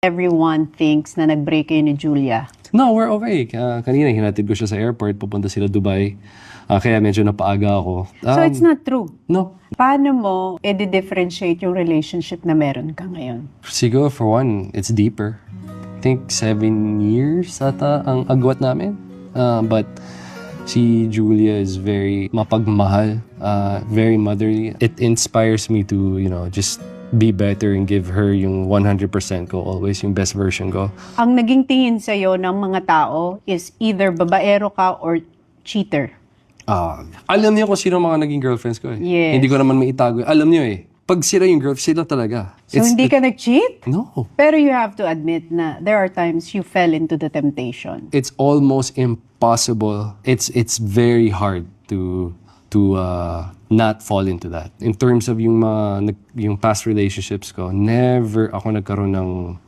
Everyone thinks na nag-break kayo ni Julia. No, we're okay. Ah, kanina, hinatid ko siya sa airport. Pupunta sila Dubai. Ah, kaya medyo napaaga ako. So Um, it's not true. No. Paano mo i-differentiate yung relationship na meron ka ngayon? Siguro, for one, it's deeper. I think seven years ata ang agwat namin. Ah, but si Julia is very mapagmahal, ah, very motherly. It inspires me to, you know, just be better and give her yung 100% ko, always yung best version ko. Ang naging tingin sa'yo ng mga tao is either babaero ka or cheater. Ah, alam niyo kung sino mga naging girlfriends ko eh. Yes. Hindi ko naman maitago. Alam niyo eh. Pag sila yung girlfriend, sila talaga. So hindi ka nag-cheat? No. Pero you have to admit na there are times you fell into the temptation. It's almost impossible. It's it's very hard to to uh, not fall into that. In terms of yung mga yung past relationships ko, never ako nagkaroon ng